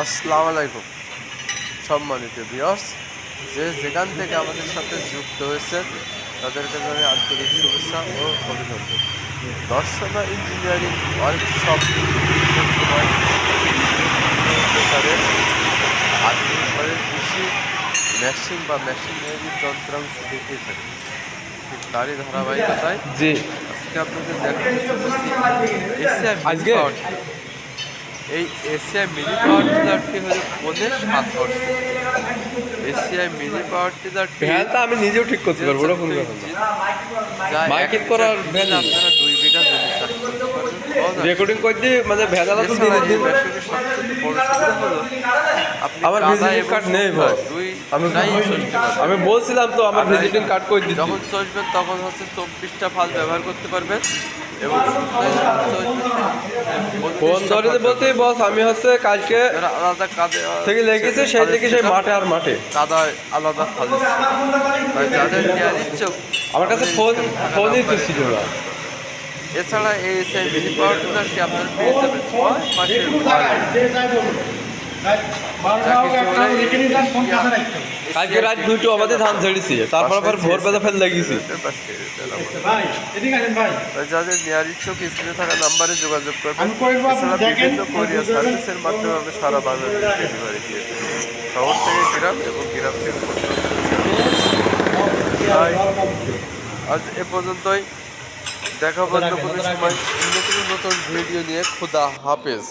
আসসালামু আলাইকুম। সম্মানিত বিয়স যে যেখান থেকে আমাদের সাথে যুক্ত হয়েছে তাদেরকে জানাই আন্তরিক শুভেচ্ছা ও অভিনন্দন। দর্শনা ইঞ্জিনিয়ারিং ওয়ার্কশপ প্রকারের আধুনিক ঘরের কৃষি মেশিন বা মেশিনারি যন্ত্রাংশ দেখে থাকি। ঠিক তারই ধারাবাহিকতায় জি। আজকে আপনাদের আজকে? এই এশিয়া মিনি পাওয়ার টিলারটি হলো পনেরো সাত বর্ষ এশিয়া মিনি পাওয়ার টিলারটি ভ্যানটা আমি নিজেও ঠিক করতে পারব ওটা কোনো কথা না মার্কেট করার ভ্যান। আপনারা দুই বিঘা জমি। রেকর্ডিং করে দিয়ে মানে তো দিন দিন আমার এবং card নেই ভাই। দুই আমি আমি বলছিলাম তো আমার ভিজিটিং কার্ড করে দিচ্ছি যখন চলবেন তখন হচ্ছে চব্বিশটা ফাল ব্যবহার করতে পারবেন এবং ফোন 32টা ধরে বলতে বস আমি হচ্ছে কালকে আলাদা কাজে থেকে লেগেছে সেই থেকে সেই মাঠে আর মাঠে। কাদা আলাদা ইচ্ছুক আমার কাছে ফোন ফোনই তো ছিল না। এছাড়া এই সেই মিনি পাওয়ার আপনার পেয়ে যাবেন? ছয় মাসের কালকে রাত দুটো আমাদের ধান ঝেড়েছি। তারপর আবার ভোরবেলা ফেল লাগিয়েছি। যাদের নেওয়ার ইচ্ছুক স্ক্রিনে থাকা নাম্বারে যোগাযোগ করবেন বিভিন্ন কোরিয়ার সার্ভিসের মাধ্যমে আমরা সারা বাংলাদেশে ডেলিভারি দিয়ে শহর থেকে গ্রাম এবং গ্রাম থেকে আজ এ পর্যন্তই। দেখা বন্ধ কোনো সময়। নতুন নতুন ভিডিও নিয়ে খুদা হাফেজ।